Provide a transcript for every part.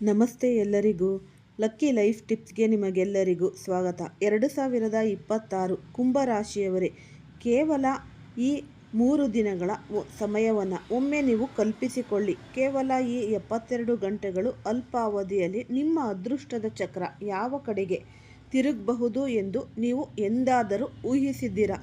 ನಮಸ್ತೆ ಎಲ್ಲರಿಗೂ. Lucky life ಟಿಪ್ಸ್ಗೆ ನಿಮಗೆಲ್ಲರಿಗೂ ಸ್ವಾಗತ. ಎರಡು ಸಾವಿರದ ಇಪ್ಪತ್ತಾರು ಕುಂಭರಾಶಿಯವರೇ ಕೇವಲ ಈ ಮೂರು ದಿನಗಳ ಸಮಯವನ್ನು ಒಮ್ಮೆ ನೀವು ಕಲ್ಪಿಸಿಕೊಳ್ಳಿ. ಕೇವಲ ಈ ಎಪ್ಪತ್ತೆರಡು ಗಂಟೆಗಳು ಅಲ್ಪಾವಧಿಯಲ್ಲಿ ನಿಮ್ಮ ಅದೃಷ್ಟದ ಚಕ್ರ ಯಾವ ಕಡೆಗೆ ತಿರುಗಬಹುದು ಎಂದು ನೀವು ಎಂದಾದರೂ ಊಹಿಸಿದ್ದೀರಾ?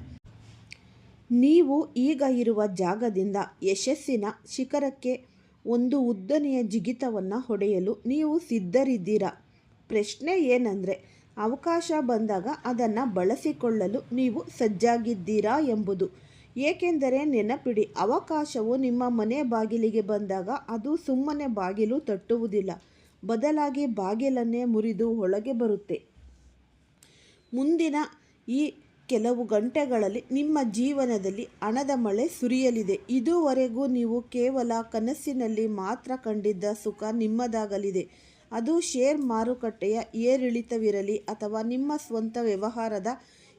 ನೀವು ಈಗ ಇರುವ ಜಾಗದಿಂದ ಯಶಸ್ಸಿನ ಶಿಖರಕ್ಕೆ ಒಂದು ಉದ್ದನೆಯ ಜಿಗಿತವನ್ನು ಹೊಡೆಯಲು ನೀವು ಸಿದ್ಧರಿದ್ದೀರಾ? ಪ್ರಶ್ನೆ ಏನಂದರೆ, ಅವಕಾಶ ಬಂದಾಗ ಅದನ್ನು ಬಳಸಿಕೊಳ್ಳಲು ನೀವು ಸಜ್ಜಾಗಿದ್ದೀರಾ ಎಂಬುದು. ಏಕೆಂದರೆ ನೆನಪಿಡಿ, ಅವಕಾಶವು ನಿಮ್ಮ ಮನೆ ಬಾಗಿಲಿಗೆ ಬಂದಾಗ ಅದು ಸುಮ್ಮನೆ ಬಾಗಿಲು ತಟ್ಟುವುದಿಲ್ಲ. ಬದಲಾಗಿ ಬಾಗಿಲನ್ನೇ ಮುರಿದು ಒಳಗೆ ಬರುತ್ತೆ. ಮುಂದಿನ ಈ ಕೆಲವು ಗಂಟೆಗಳಲ್ಲಿ ನಿಮ್ಮ ಜೀವನದಲ್ಲಿ ಹಣದ ಮಳೆ ಸುರಿಯಲಿದೆ. ಇದುವರೆಗೂ ನೀವು ಕೇವಲ ಕನಸಿನಲ್ಲಿ ಮಾತ್ರ ಕಂಡಿದ್ದ ಸುಖ ನಿಮ್ಮದಾಗಲಿದೆ. ಅದು ಶೇರ್ ಮಾರುಕಟ್ಟೆಯ ಏರಿಳಿತವಿರಲಿ ಅಥವಾ ನಿಮ್ಮ ಸ್ವಂತ ವ್ಯವಹಾರದ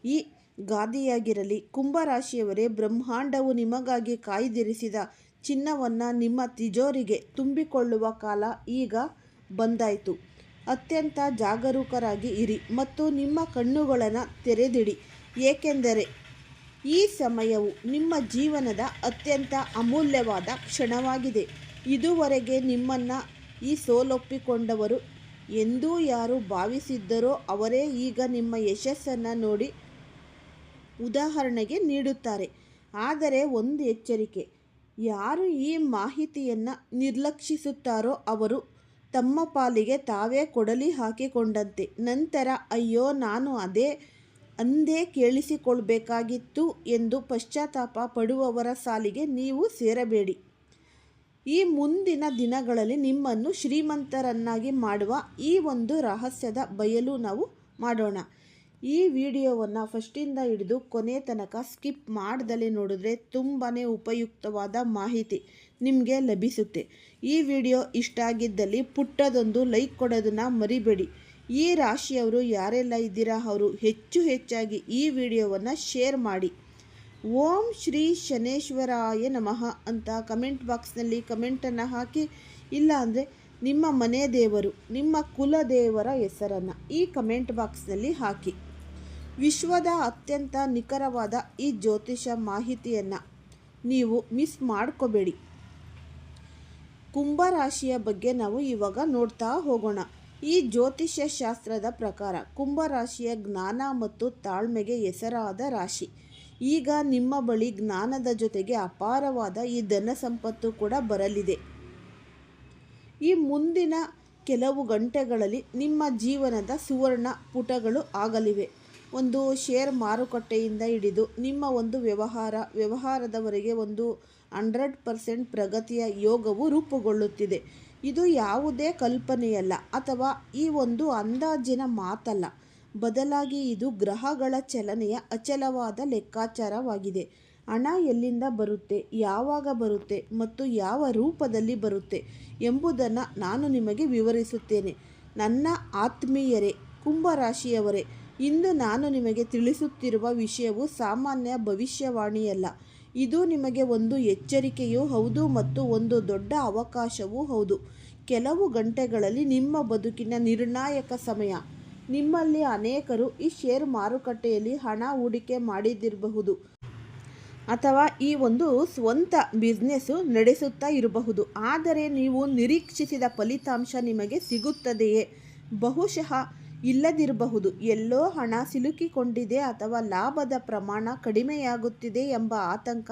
ಈ ಗಾದಿಯಾಗಿರಲಿ, ಕುಂಭರಾಶಿಯವರೇ ಬ್ರಹ್ಮಾಂಡವು ನಿಮಗಾಗಿ ಕಾಯ್ದಿರಿಸಿದ ಚಿನ್ನವನ್ನು ನಿಮ್ಮ ತಿಜೋರಿಗೆ ತುಂಬಿಕೊಳ್ಳುವ ಕಾಲ ಈಗ ಬಂದಾಯಿತು. ಅತ್ಯಂತ ಜಾಗರೂಕರಾಗಿ ಇರಿ ಮತ್ತು ನಿಮ್ಮ ಕಣ್ಣುಗಳನ್ನು ತೆರೆದಿಡಿ. ಏಕೆಂದರೆ ಈ ಸಮಯವು ನಿಮ್ಮ ಜೀವನದ ಅತ್ಯಂತ ಅಮೂಲ್ಯವಾದ ಕ್ಷಣವಾಗಿದೆ. ಇದುವರೆಗೆ ನಿಮ್ಮನ್ನು ಈ ಸೋಲೊಪ್ಪಿಕೊಂಡವರು ಎಂದೂ ಯಾರು ಭಾವಿಸಿದ್ದರೋ ಅವರೇ ಈಗ ನಿಮ್ಮ ಯಶಸ್ಸನ್ನು ನೋಡಿ ಉದಾಹರಣೆಗೆ ನೀಡುತ್ತಾರೆ. ಆದರೆ ಒಂದು ಎಚ್ಚರಿಕೆ, ಯಾರು ಈ ಮಾಹಿತಿಯನ್ನು ನಿರ್ಲಕ್ಷಿಸುತ್ತಾರೋ ಅವರು ತಮ್ಮ ಪಾಲಿಗೆ ತಾವೇ ಕೊಡಲಿ ಹಾಕಿಕೊಂಡಂತೆ. ನಂತರ, ಅಯ್ಯೋ, ನಾನು ಅದೇ ಅಂದೇ ಕೇಳಿಸಿಕೊಳ್ಬೇಕಾಗಿತ್ತು ಎಂದು ಪಶ್ಚಾತ್ತಾಪ ಪಡುವವರ ಸಾಲಿಗೆ ನೀವು ಸೇರಬೇಡಿ. ಈ ಮುಂದಿನ ದಿನಗಳಲ್ಲಿ ನಿಮ್ಮನ್ನು ಶ್ರೀಮಂತರನ್ನಾಗಿ ಮಾಡುವ ಈ ಒಂದು ರಹಸ್ಯದ ಬಯಲು ನಾವು ಮಾಡೋಣ. ಈ ವಿಡಿಯೋವನ್ನು ಫಸ್ಟಿಂದ ಹಿಡಿದು ಕೊನೆ ತನಕ ಸ್ಕಿಪ್ ಮಾಡ್ದಲೇ ನೋಡಿದ್ರೆ ತುಂಬಾ ಉಪಯುಕ್ತವಾದ ಮಾಹಿತಿ ನಿಮಗೆ ಲಭಿಸುತ್ತೆ. ಈ ವಿಡಿಯೋ ಇಷ್ಟ ಆಗಿದ್ದಲ್ಲಿ ಪುಟ್ಟದೊಂದು ಲೈಕ್ ಕೊಡೋದನ್ನು ಮರಿಬೇಡಿ. ಈ ರಾಶಿಯವರು ಯಾರೆಲ್ಲ ಇದ್ದೀರಾ? ಅವರು ಹೆಚ್ಚು ಹೆಚ್ಚಾಗಿ ಈ ವಿಡಿಯೋವನ್ನು ಶೇರ್ ಮಾಡಿ. ಓಂ ಶ್ರೀ ಶನೇಶ್ವರಾಯ ನಮಃ ಅಂತ ಕಮೆಂಟ್ ಬಾಕ್ಸ್ನಲ್ಲಿ ಕಮೆಂಟನ್ನು ಹಾಕಿ. ಇಲ್ಲ ಅಂದರೆ ನಿಮ್ಮ ಮನೆ ದೇವರು, ನಿಮ್ಮ ಕುಲದೇವರ ಹೆಸರನ್ನು ಈ ಕಮೆಂಟ್ ಬಾಕ್ಸ್ನಲ್ಲಿ ಹಾಕಿ. ವಿಶ್ವದ ಅತ್ಯಂತ ನಿಖರವಾದ ಈ ಜ್ಯೋತಿಷ ಮಾಹಿತಿಯನ್ನು ನೀವು ಮಿಸ್ ಮಾಡ್ಕೋಬೇಡಿ. ಕುಂಭರಾಶಿಯ ಬಗ್ಗೆ ನಾವು ಇವಾಗ ನೋಡ್ತಾ ಹೋಗೋಣ. ಈ ಜ್ಯೋತಿಷ್ಯ ಶಾಸ್ತ್ರದ ಪ್ರಕಾರ ಕುಂಭರಾಶಿಯ ಜ್ಞಾನ ಮತ್ತು ತಾಳ್ಮೆಗೆ ಹೆಸರಾದ ರಾಶಿ. ಈಗ ನಿಮ್ಮ ಬಳಿ ಜ್ಞಾನದ ಜೊತೆಗೆ ಅಪಾರವಾದ ಈ ಧನ ಸಂಪತ್ತು ಕೂಡ ಬರಲಿದೆ. ಈ ಮುಂದಿನ ಕೆಲವು ಗಂಟೆಗಳಲ್ಲಿ ನಿಮ್ಮ ಜೀವನದ ಸುವರ್ಣ ಪುಟಗಳು ಆಗಲಿವೆ. ಒಂದು ಶೇರ್ ಮಾರುಕಟ್ಟೆಯಿಂದ ಹಿಡಿದು ನಿಮ್ಮ ಒಂದು ವ್ಯವಹಾರ, ವ್ಯವಹಾರದವರೆಗೆ ಒಂದು ಹಂಡ್ರೆಡ್ ಪರ್ಸೆಂಟ್ ಪ್ರಗತಿಯ ಯೋಗವು ರೂಪುಗೊಳ್ಳುತ್ತಿದೆ. ಇದು ಯಾವುದೇ ಕಲ್ಪನೆಯಲ್ಲ ಅಥವಾ ಈ ಒಂದು ಅಂದಾಜಿನ ಮಾತಲ್ಲ. ಬದಲಾಗಿ ಇದು ಗ್ರಹಗಳ ಚಲನೆಯ ಅಚಲವಾದ ಲೆಕ್ಕಾಚಾರವಾಗಿದೆ. ಹಣ ಎಲ್ಲಿಂದ ಬರುತ್ತೆ, ಯಾವಾಗ ಬರುತ್ತೆ ಮತ್ತು ಯಾವ ರೂಪದಲ್ಲಿ ಬರುತ್ತೆ ಎಂಬುದನ್ನು ನಾನು ನಿಮಗೆ ವಿವರಿಸುತ್ತೇನೆ. ನನ್ನ ಆತ್ಮೀಯರೇ, ಕುಂಭರಾಶಿಯವರೇ, ಇಂದು ನಾನು ನಿಮಗೆ ತಿಳಿಸುತ್ತಿರುವ ವಿಷಯವು ಸಾಮಾನ್ಯ ಭವಿಷ್ಯವಾಣಿಯಲ್ಲ. ಇದು ನಿಮಗೆ ಒಂದು ಎಚ್ಚರಿಕೆಯೂ ಹೌದು ಮತ್ತು ಒಂದು ದೊಡ್ಡ ಅವಕಾಶವೂ ಹೌದು. ಕೆಲವು ಗಂಟೆಗಳಲ್ಲಿ ನಿಮ್ಮ ಬದುಕಿನ ನಿರ್ಣಾಯಕ ಸಮಯ. ನಿಮ್ಮಲ್ಲಿ ಅನೇಕರು ಈ ಶೇರ್ ಮಾರುಕಟ್ಟೆಯಲ್ಲಿ ಹಣ ಹೂಡಿಕೆ ಮಾಡಿದ್ದಿರಬಹುದು ಅಥವಾ ಈ ಒಂದು ಸ್ವಂತ ಬಿಸ್ನೆಸ್ಸು ನಡೆಸುತ್ತಾ ಇರಬಹುದು. ಆದರೆ ನೀವು ನಿರೀಕ್ಷಿಸಿದ ಫಲಿತಾಂಶ ನಿಮಗೆ ಸಿಗುತ್ತದೆಯೇ? ಬಹುಶಃ ಇಲ್ಲದಿರಬಹುದು. ಎಲ್ಲೋ ಹಣ ಸಿಲುಕಿಕೊಂಡಿದೆ ಅಥವಾ ಲಾಭದ ಪ್ರಮಾಣ ಕಡಿಮೆಯಾಗುತ್ತಿದೆ ಎಂಬ ಆತಂಕ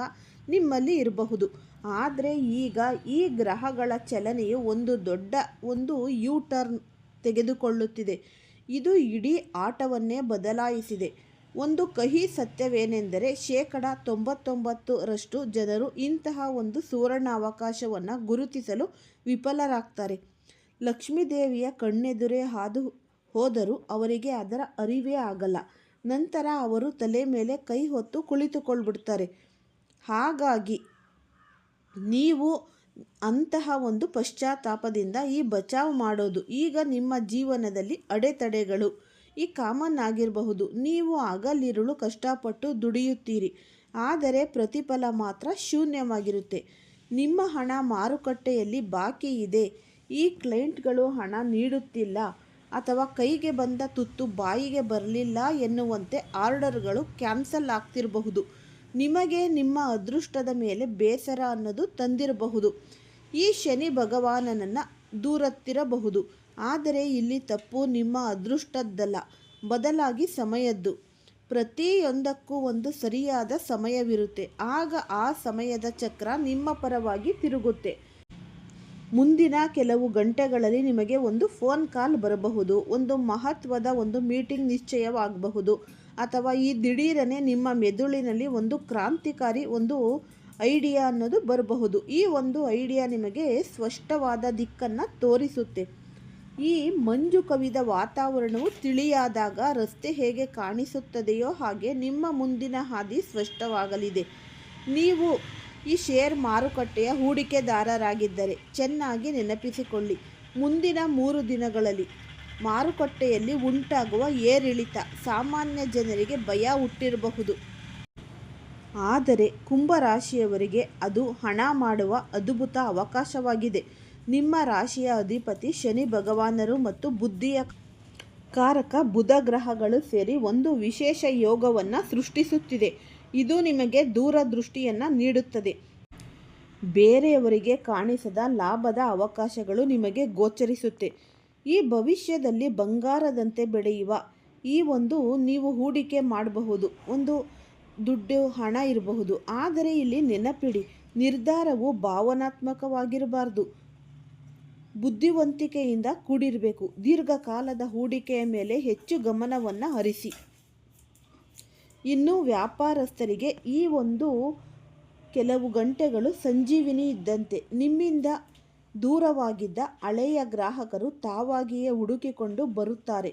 ನಿಮ್ಮಲ್ಲಿ ಇರಬಹುದು. ಆದರೆ ಈಗ ಈ ಗ್ರಹಗಳ ಚಲನೆಯು ಒಂದು ದೊಡ್ಡ, ಒಂದು ಯೂ ಟರ್ನ್ ತೆಗೆದುಕೊಳ್ಳುತ್ತಿದೆ. ಇದು ಇಡೀ ಆಟವನ್ನೇ ಬದಲಾಯಿಸಿದೆ. ಒಂದು ಕಹಿ ಸತ್ಯವೇನೆಂದರೆ ಶೇಕಡ ತೊಂಬತ್ತೊಂಬತ್ತರಷ್ಟು ಜನರು ಇಂತಹ ಒಂದು ಸುವರ್ಣ ಅವಕಾಶವನ್ನು ಗುರುತಿಸಲು ವಿಫಲರಾಗ್ತಾರೆ. ಲಕ್ಷ್ಮೀದೇವಿಯ ಕಣ್ಣೆದುರೇ ಹಾದು ಹೋದರೂ ಅವರಿಗೆ ಅದರ ಅರಿವೇ ಆಗಲ್ಲ. ನಂತರ ಅವರು ತಲೆ ಮೇಲೆ ಕೈ ಹೊತ್ತು ಕುಳಿತುಕೊಳ್ಬಿಡ್ತಾರೆ. ಹಾಗಾಗಿ ನೀವು ಅಂತಹ ಒಂದು ಪಶ್ಚಾತ್ತಾಪದಿಂದ ಈ ಬಚಾವ್ ಮಾಡೋದು ಈಗ ನಿಮ್ಮ ಜೀವನದಲ್ಲಿ ಅಡೆತಡೆಗಳು. ಈ ಕಾಮನ್ ಆಗಿರಬಹುದು. ನೀವು ಆಗಲಿರುಳು ಕಷ್ಟಪಟ್ಟು ದುಡಿಯುತ್ತೀರಿ. ಆದರೆ ಪ್ರತಿಫಲ ಮಾತ್ರ ಶೂನ್ಯವಾಗಿರುತ್ತೆ. ನಿಮ್ಮ ಹಣ ಮಾರುಕಟ್ಟೆಯಲ್ಲಿ ಬಾಕಿ ಇದೆ. ಈ ಕ್ಲೈಂಟ್ಗಳು ಹಣ ನೀಡುತ್ತಿಲ್ಲ. ಅಥವಾ ಕೈಗೆ ಬಂದ ತುತ್ತು ಬಾಯಿಗೆ ಬರಲಿಲ್ಲ ಎನ್ನುವಂತೆ ಆರ್ಡರ್ಗಳು ಕ್ಯಾನ್ಸಲ್ ಆಗ್ತಿರಬಹುದು. ನಿಮಗೆ ನಿಮ್ಮ ಅದೃಷ್ಟದ ಮೇಲೆ ಬೇಸರ ಅನ್ನೋದು ತಂದಿರಬಹುದು. ಈ ಶನಿ ಭಗವಾನನನ್ನು ದೂರತ್ತಿರಬಹುದು. ಆದರೆ ಇಲ್ಲಿ ತಪ್ಪು, ನಿಮ್ಮ ಅದೃಷ್ಟದ್ದಲ್ಲ. ಬದಲಾಗಿ ಸಮಯದ್ದು. ಪ್ರತಿಯೊಂದಕ್ಕೂ ಒಂದು ಸರಿಯಾದ ಸಮಯವಿರುತ್ತೆ. ಆಗ ಆ ಸಮಯದ ಚಕ್ರ ನಿಮ್ಮ ಪರವಾಗಿ ತಿರುಗುತ್ತೆ. ಮುಂದಿನ ಕೆಲವು ಗಂಟೆಗಳಲ್ಲಿ ನಿಮಗೆ ಒಂದು ಫೋನ್ ಕಾಲ್ ಬರಬಹುದು, ಒಂದು ಮಹತ್ವದ ಒಂದು ಮೀಟಿಂಗ್ ನಿಶ್ಚಯವಾಗಬಹುದು, ಅಥವಾ ಈ ದಿಢೀರನೆ ನಿಮ್ಮ ಮೆದುಳಿನಲ್ಲಿ ಒಂದು ಕ್ರಾಂತಿಕಾರಿ ಒಂದು ಐಡಿಯಾ ಅನ್ನೋದು ಬರಬಹುದು. ಈ ಒಂದು ಐಡಿಯಾ ನಿಮಗೆ ಸ್ಪಷ್ಟವಾದ ದಿಕ್ಕನ್ನು ತೋರಿಸುತ್ತೆ. ಈ ಮಂಜು ಕವಿದ ವಾತಾವರಣವು ತಿಳಿಯಾದಾಗ ರಸ್ತೆ ಹೇಗೆ ಕಾಣಿಸುತ್ತದೆಯೋ ಹಾಗೆ ನಿಮ್ಮ ಮುಂದಿನ ಹಾದಿ ಸ್ಪಷ್ಟವಾಗಲಿದೆ. ನೀವು ಈ ಶೇರ್ ಮಾರುಕಟ್ಟೆಯ ಹೂಡಿಕೆದಾರರಾಗಿದ್ದರೆ ಚೆನ್ನಾಗಿ ನೆನಪಿಸಿಕೊಳ್ಳಿ. ಮುಂದಿನ ಮೂರು ದಿನಗಳಲ್ಲಿ ಮಾರುಕಟ್ಟೆಯಲ್ಲಿ ಉಂಟಾಗುವ ಏರಿಳಿತ ಸಾಮಾನ್ಯ ಜನರಿಗೆ ಭಯ ಹುಟ್ಟಿರಬಹುದು. ಆದರೆ ಕುಂಭರಾಶಿಯವರಿಗೆ ಅದು ಹಣ ಮಾಡುವ ಅದ್ಭುತ ಅವಕಾಶವಾಗಿದೆ. ನಿಮ್ಮ ರಾಶಿಯ ಅಧಿಪತಿ ಶನಿ ಭಗವಾನರು ಮತ್ತು ಬುದ್ಧಿಯ ಕಾರಕ ಬುಧ ಗ್ರಹಗಳು ಸೇರಿ ಒಂದು ವಿಶೇಷ ಯೋಗವನ್ನು ಸೃಷ್ಟಿಸುತ್ತಿದೆ. ಇದು ನಿಮಗೆ ದೂರದೃಷ್ಟಿಯನ್ನು ನೀಡುತ್ತದೆ. ಬೇರೆಯವರಿಗೆ ಕಾಣಿಸದ ಲಾಭದ ಅವಕಾಶಗಳು ನಿಮಗೆ ಗೋಚರಿಸುತ್ತೆ. ಈ ಭವಿಷ್ಯದಲ್ಲಿ ಬಂಗಾರದಂತೆ ಬೆಳೆಯುವ ಈ ಒಂದು ನೀವು ಹೂಡಿಕೆ ಮಾಡಬಹುದು. ಒಂದು ದುಡ್ಡು, ಹಣ ಇರಬಹುದು. ಆದರೆ ಇಲ್ಲಿ ನೆನಪಿಡಿ, ನಿರ್ಧಾರವು ಭಾವನಾತ್ಮಕವಾಗಿರಬಾರ್ದು. ಬುದ್ಧಿವಂತಿಕೆಯಿಂದ ಕೂಡಿರಬೇಕು. ದೀರ್ಘಕಾಲದ ಹೂಡಿಕೆಯ ಮೇಲೆ ಹೆಚ್ಚು ಗಮನವನ್ನು ಹರಿಸಿ. ಇನ್ನು ವ್ಯಾಪಾರಸ್ಥರಿಗೆ ಈ ಒಂದು ಕೆಲವು ಗಂಟೆಗಳು ಸಂಜೀವಿನಿ ಇದ್ದಂತೆ. ನಿಮ್ಮಿಂದ ದೂರವಾಗಿದ್ದ ಹಳೆಯ ಗ್ರಾಹಕರು ತಾವಾಗಿಯೇ ಹುಡುಕಿಕೊಂಡು ಬರುತ್ತಾರೆ.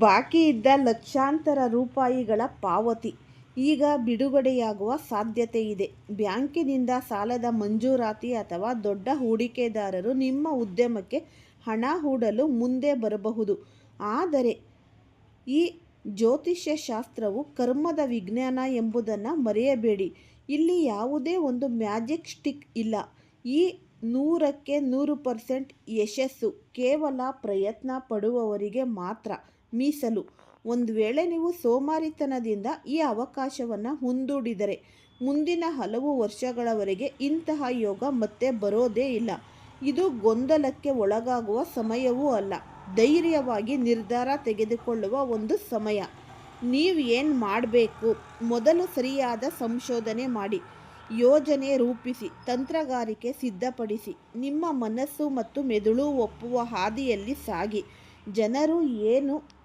ಬಾಕಿ ಇದ್ದ ಲಕ್ಷಾಂತರ ರೂಪಾಯಿಗಳ ಪಾವತಿ. ಈಗ ಬಿಡುಗಡೆಯಾಗುವ ಸಾಧ್ಯತೆ ಇದೆ. ಬ್ಯಾಂಕಿನಿಂದ ಸಾಲದ ಮಂಜೂರಾತಿ ಅಥವಾ ದೊಡ್ಡ ಹೂಡಿಕೆದಾರರು ನಿಮ್ಮ ಉದ್ಯಮಕ್ಕೆ ಹಣ ಹೂಡಲು ಮುಂದೆ ಬರಬಹುದು. ಆದರೆ ಈ ಜ್ಯೋತಿಷ್ಯ ಶಾಸ್ತ್ರವು ಕರ್ಮದ ವಿಜ್ಞಾನ ಎಂಬುದನ್ನು ಮರೆಯಬೇಡಿ. ಇಲ್ಲಿ ಯಾವುದೇ ಒಂದು ಮ್ಯಾಜಿಕ್ ಸ್ಟಿಕ್ ಇಲ್ಲ. ಈ ನೂರಕ್ಕೆ ನೂರು ಪರ್ಸೆಂಟ್ ಯಶಸ್ಸು. ಕೇವಲ ಪ್ರಯತ್ನ ಪಡುವವರಿಗೆ ಮಾತ್ರ ಮೀಸಲು. ಒಂದು ವೇಳೆ ನೀವು ಸೋಮಾರಿತನದಿಂದ ಈ ಅವಕಾಶವನ್ನು ಮುಂದೂಡಿದರೆ, ಮುಂದಿನ ಹಲವು ವರ್ಷಗಳವರೆಗೆ ಇಂತಹ ಯೋಗ ಮತ್ತೆ ಬರೋದೇ ಇಲ್ಲ. ಇದು ಗೊಂದಲಕ್ಕೆ ಒಳಗಾಗುವ ಸಮಯವೂ ಅಲ್ಲ. ಧೈರ್ಯವಾಗಿ ನಿರ್ಧಾರ ತೆಗೆದುಕೊಳ್ಳುವ ಒಂದು ಸಮಯ. ನೀವು ಏನು ಮಾಡಬೇಕು? ಮೊದಲು ಸರಿಯಾದ ಸಂಶೋಧನೆ ಮಾಡಿ. ಯೋಜನೆ ರೂಪಿಸಿ, ತಂತ್ರಗಾರಿಕೆ ಸಿದ್ಧಪಡಿಸಿ. ನಿಮ್ಮ ಮನಸ್ಸು ಮತ್ತು ಮೆದುಳು ಒಪ್ಪುವ ಹಾದಿಯಲ್ಲಿ ಸಾಗಿ. ಜನರು ಏನು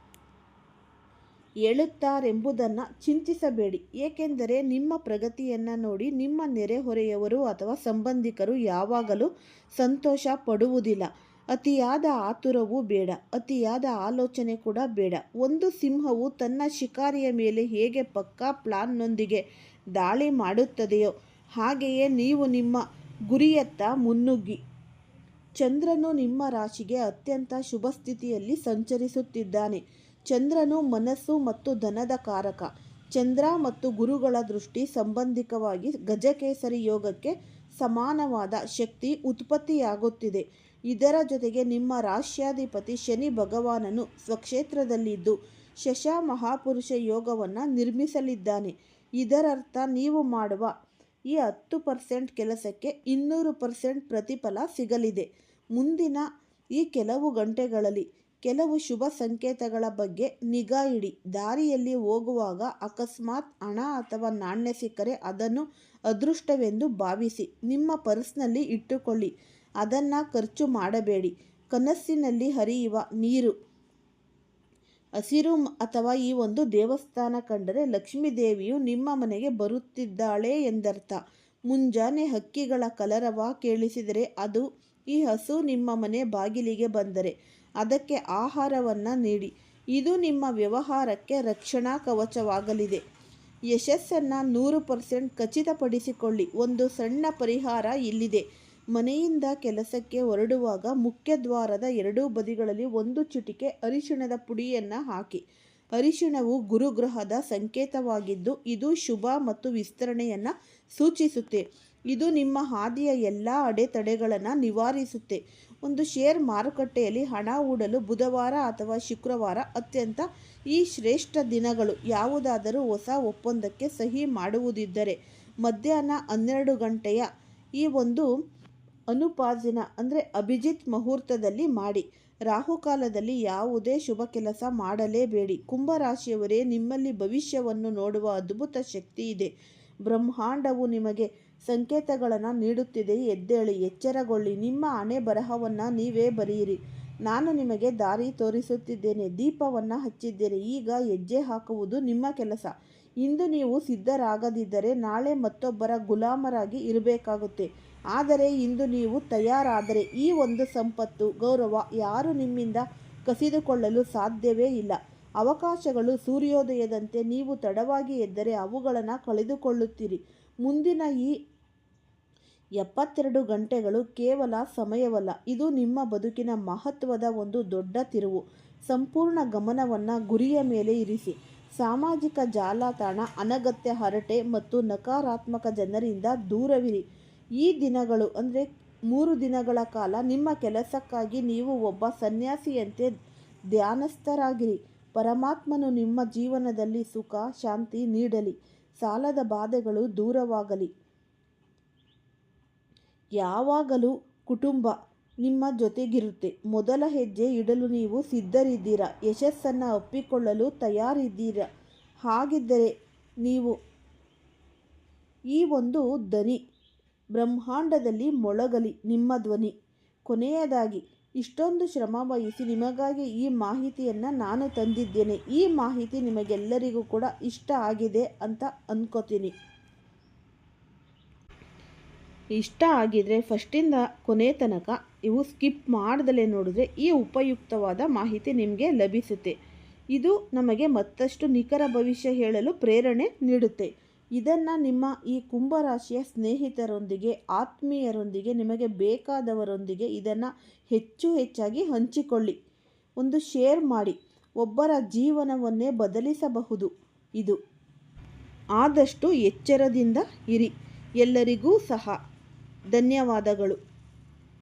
ಹೇಳುತ್ತಾರೆಂಬುದನ್ನು ಚಿಂತಿಸಬೇಡಿ. ಏಕೆಂದರೆ ನಿಮ್ಮ ಪ್ರಗತಿಯನ್ನು ನೋಡಿ ನಿಮ್ಮ ನೆರೆಹೊರೆಯವರು ಅಥವಾ ಸಂಬಂಧಿಕರು ಯಾವಾಗಲೂ ಸಂತೋಷ ಪಡುವುದಿಲ್ಲ. ಅತಿಯಾದ ಆತುರವೂ ಬೇಡ, ಅತಿಯಾದ ಆಲೋಚನೆ ಕೂಡ ಬೇಡ. ಒಂದು ಸಿಂಹವು ತನ್ನ ಶಿಕಾರಿಯ ಮೇಲೆ ಹೇಗೆ ಪಕ್ಕಾ ಪ್ಲಾನ್ನೊಂದಿಗೆ ದಾಳಿ ಮಾಡುತ್ತದೆಯೋ ಹಾಗೆಯೇ ನೀವು ನಿಮ್ಮ ಗುರಿಯತ್ತ ಮುನ್ನುಗ್ಗಿ. ಚಂದ್ರನು ನಿಮ್ಮ ರಾಶಿಗೆ ಅತ್ಯಂತ ಶುಭ ಸ್ಥಿತಿಯಲ್ಲಿ ಸಂಚರಿಸುತ್ತಿದ್ದಾನೆ. ಚಂದ್ರನು ಮನಸ್ಸು ಮತ್ತು ಧನದ ಕಾರಕ. ಚಂದ್ರ ಮತ್ತು ಗುರುಗಳ ದೃಷ್ಟಿ ಸಂಬಂಧಿಕವಾಗಿ ಗಜಕೇಸರಿ ಯೋಗಕ್ಕೆ ಸಮಾನವಾದ ಶಕ್ತಿ ಉತ್ಪತ್ತಿಯಾಗುತ್ತಿದೆ. ಇದರ ಜೊತೆಗೆ ನಿಮ್ಮ ರಾಶ್ಯಾಧಿಪತಿ ಶನಿ ಭಗವಾನನು ಸ್ವಕ್ಷೇತ್ರದಲ್ಲಿದ್ದು ಶಶ ಮಹಾಪುರುಷ ಯೋಗವನ್ನು ನಿರ್ಮಿಸಲಿದ್ದಾನೆ. ಇದರರ್ಥ ನೀವು ಮಾಡುವ ಈ ಹತ್ತು ಪರ್ಸೆಂಟ್ ಕೆಲಸಕ್ಕೆ ಇನ್ನೂರು ಪರ್ಸೆಂಟ್ ಪ್ರತಿಫಲ ಸಿಗಲಿದೆ. ಮುಂದಿನ ಈ ಕೆಲವು ಗಂಟೆಗಳಲ್ಲಿ ಕೆಲವು ಶುಭ ಸಂಕೇತಗಳ ಬಗ್ಗೆ ನಿಗಾ ಇಡಿ. ದಾರಿಯಲ್ಲಿ ಹೋಗುವಾಗ ಅಕಸ್ಮಾತ್ ಹಣ ಅಥವಾ ನಾಣ್ಯ ಸಿಕ್ಕರೆ ಅದನ್ನು ಅದೃಷ್ಟವೆಂದು ಭಾವಿಸಿ. ನಿಮ್ಮ ಪರ್ಸ್ನಲ್ಲಿ ಇಟ್ಟುಕೊಳ್ಳಿ. ಅದನ್ನು ಖರ್ಚು ಮಾಡಬೇಡಿ. ಕನಸಿನಲ್ಲಿ ಹರಿಯುವ ನೀರು. ಹಸಿರು ಅಥವಾ ಈ ಒಂದು ದೇವಸ್ಥಾನ ಕಂಡರೆ ಲಕ್ಷ್ಮೀ ದೇವಿಯು ನಿಮ್ಮ ಮನೆಗೆ ಬರುತ್ತಿದ್ದಾಳೆ ಎಂದರ್ಥ. ಮುಂಜಾನೆ ಹಕ್ಕಿಗಳ ಕಲರವ ಕೇಳಿಸಿದರೆ ಅದು ಈ ಹಸು ನಿಮ್ಮ ಮನೆ ಬಾಗಿಲಿಗೆ ಬಂದರೆ ಅದಕ್ಕೆ ಆಹಾರವನ್ನು ನೀಡಿ. ಇದು ನಿಮ್ಮ ವ್ಯವಹಾರಕ್ಕೆ ರಕ್ಷಣಾ ಕವಚವಾಗಲಿದೆ. ಯಶಸ್ಸನ್ನು ನೂರು ಪರ್ಸೆಂಟ್ ಖಚಿತಪಡಿಸಿಕೊಳ್ಳಿ. ಒಂದು ಸಣ್ಣ ಪರಿಹಾರ ಇಲ್ಲಿದೆ. ಮನೆಯಿಂದ ಕೆಲಸಕ್ಕೆ ಹೊರಡುವಾಗ ಮುಖ್ಯ ದ್ವಾರದ ಎರಡೂ ಬದಿಗಳಲ್ಲಿ ಒಂದು ಚಿಟಿಕೆ ಅರಿಶಿಣದ ಪುಡಿಯನ್ನು ಹಾಕಿ. ಅರಿಶಿಣವು ಗುರುಗ್ರಹದ ಸಂಕೇತವಾಗಿದ್ದು, ಇದು ಶುಭ ಮತ್ತು ವಿಸ್ತರಣೆಯನ್ನು ಸೂಚಿಸುತ್ತೆ. ಇದು ನಿಮ್ಮ ಹಾದಿಯ ಎಲ್ಲ ಅಡೆತಡೆಗಳನ್ನು ನಿವಾರಿಸುತ್ತೆ. ಒಂದು ಶೇರ್ ಮಾರುಕಟ್ಟೆಯಲ್ಲಿ ಹಣ ಹೂಡಲು ಬುಧವಾರ ಅಥವಾ ಶುಕ್ರವಾರ ಅತ್ಯಂತ ಈ ಶ್ರೇಷ್ಠ ದಿನಗಳು. ಯಾವುದಾದರೂ ಹೊಸ ಒಪ್ಪಂದಕ್ಕೆ ಸಹಿ ಮಾಡುವುದಿದ್ದರೆ ಮಧ್ಯಾಹ್ನ ಹನ್ನೆರಡು ಗಂಟೆಯ ಈ ಒಂದು ಅನುಪಾಸಿನ ಅಂದರೆ ಅಭಿಜಿತ್ ಮುಹೂರ್ತದಲ್ಲಿ ಮಾಡಿ. ರಾಹುಕಾಲದಲ್ಲಿ ಯಾವುದೇ ಶುಭ ಕೆಲಸ ಮಾಡಲೇಬೇಡಿ. ಕುಂಭರಾಶಿಯವರೇ ನಿಮ್ಮಲ್ಲಿ ಭವಿಷ್ಯವನ್ನು ನೋಡುವ ಅದ್ಭುತ ಶಕ್ತಿ ಇದೆ. ಬ್ರಹ್ಮಾಂಡವು ನಿಮಗೆ ಸಂಕೇತಗಳನ್ನು ನೀಡುತ್ತಿದೆ. ಎದ್ದೇಳಿ, ಎಚ್ಚರಗೊಳ್ಳಿ. ನಿಮ್ಮ ಹಣೆ ಬರಹವನ್ನು ನೀವೇ ಬರೆಯಿರಿ. ನಾನು ನಿಮಗೆ ದಾರಿ ತೋರಿಸುತ್ತಿದ್ದೇನೆ, ದೀಪವನ್ನು ಹಚ್ಚಿದ್ದೇನೆ. ಈಗ ಹೆಜ್ಜೆ ಹಾಕುವುದು ನಿಮ್ಮ ಕೆಲಸ. ಇಂದು ನೀವು ಸಿದ್ಧರಾಗದಿದ್ದರೆ ನಾಳೆ ಮತ್ತೊಬ್ಬರ ಗುಲಾಮರಾಗಿ ಇರಬೇಕಾಗುತ್ತೆ. ಆದರೆ ಇಂದು ನೀವು ತಯಾರಾದರೆ ಈ ಒಂದು ಸಂಪತ್ತು, ಗೌರವ ಯಾರು ನಿಮ್ಮಿಂದ ಕಸಿದುಕೊಳ್ಳಲು ಸಾಧ್ಯವೇ ಇಲ್ಲ. ಅವಕಾಶಗಳು ಸೂರ್ಯೋದಯದಂತೆ ನೀವು ತಡವಾಗಿ ಎದ್ದರೆ ಅವುಗಳನ್ನು ಕಳೆದುಕೊಳ್ಳುತ್ತೀರಿ. ಮುಂದಿನ ಈ ಎಪ್ಪತ್ತೆರಡು ಗಂಟೆಗಳು ಕೇವಲ ಸಮಯವಲ್ಲ, ಇದು ನಿಮ್ಮ ಬದುಕಿನ ಮಹತ್ವದ ಒಂದು ದೊಡ್ಡ ತಿರುವು. ಸಂಪೂರ್ಣ ಗಮನವನ್ನು ಗುರಿಯ ಮೇಲೆ ಇರಿಸಿ. ಸಾಮಾಜಿಕ ಜಾಲತಾಣ ಅನಗತ್ಯ ಹರಟೆ ಮತ್ತು ನಕಾರಾತ್ಮಕ ಜನರಿಂದ ದೂರವಿರಿ. ಈ ದಿನಗಳು ಅಂದರೆ ಮೂರು ದಿನಗಳ ಕಾಲ ನಿಮ್ಮ ಕೆಲಸಕ್ಕಾಗಿ ನೀವು ಒಬ್ಬ ಸನ್ಯಾಸಿಯಂತೆ ಧ್ಯಾನಸ್ಥರಾಗಿರಿ. ಪರಮಾತ್ಮನು ನಿಮ್ಮ ಜೀವನದಲ್ಲಿ ಸುಖ, ಶಾಂತಿ ನೀಡಲಿ. ಸಾಲದ ಬಾಧೆಗಳು ದೂರವಾಗಲಿ. ಯಾವಾಗಲೂ ಕುಟುಂಬ ನಿಮ್ಮ ಜೊತೆಗಿರುತ್ತೆ. ಮೊದಲ ಹೆಜ್ಜೆ ಇಡಲು ನೀವು ಸಿದ್ಧರಿದ್ದೀರಾ? ಯಶಸ್ಸನ್ನು ಒಪ್ಪಿಕೊಳ್ಳಲು ತಯಾರಿದ್ದೀರಾ? ಹಾಗಿದ್ದರೆ ನೀವು ಈ ಒಂದು ದನಿ ಬ್ರಹ್ಮಾಂಡದಲ್ಲಿ ಮೊಳಗಲಿ ನಿಮ್ಮ ಧ್ವನಿ. ಕೊನೆಯದಾಗಿ, ಇಷ್ಟೊಂದು ಶ್ರಮ ವಹಿಸಿ ನಿಮಗಾಗಿ ಈ ಮಾಹಿತಿಯನ್ನು ನಾನು ತಂದಿದ್ದೇನೆ. ಈ ಮಾಹಿತಿ ನಿಮಗೆಲ್ಲರಿಗೂ ಕೂಡ ಇಷ್ಟ ಆಗಿದೆ ಅಂತ ಅಂದ್ಕೋತೀನಿ ಇಷ್ಟ ಆಗಿದರೆ ಫಸ್ಟಿಂದ ಕೊನೆ ತನಕ ಇವು ಸ್ಕಿಪ್ ಮಾಡ್ದಲೇ ನೋಡಿದ್ರೆ ಈ ಉಪಯುಕ್ತವಾದ ಮಾಹಿತಿ ನಿಮಗೆ ಲಭಿಸುತ್ತೆ. ಇದು ನಮಗೆ ಮತ್ತಷ್ಟು ನಿಖರ ಭವಿಷ್ಯ ಹೇಳಲು ಪ್ರೇರಣೆ ನೀಡುತ್ತೆ. ಇದನ್ನು ನಿಮ್ಮ ಈ ಕುಂಭರಾಶಿಯ ಸ್ನೇಹಿತರೊಂದಿಗೆ, ಆತ್ಮೀಯರೊಂದಿಗೆ, ನಿಮಗೆ ಬೇಕಾದವರೊಂದಿಗೆ ಇದನ್ನು ಹೆಚ್ಚು ಹೆಚ್ಚಾಗಿ ಹಂಚಿಕೊಳ್ಳಿ. ಒಂದು ಶೇರ್ ಮಾಡಿ. ಒಬ್ಬರ ಜೀವನವನ್ನೇ ಬದಲಿಸಬಹುದು ಇದು. ಆದಷ್ಟು ಎಚ್ಚರದಿಂದ ಇರಿ. ಎಲ್ಲರಿಗೂ ಸಹ. ಧನ್ಯವಾದಗಳು.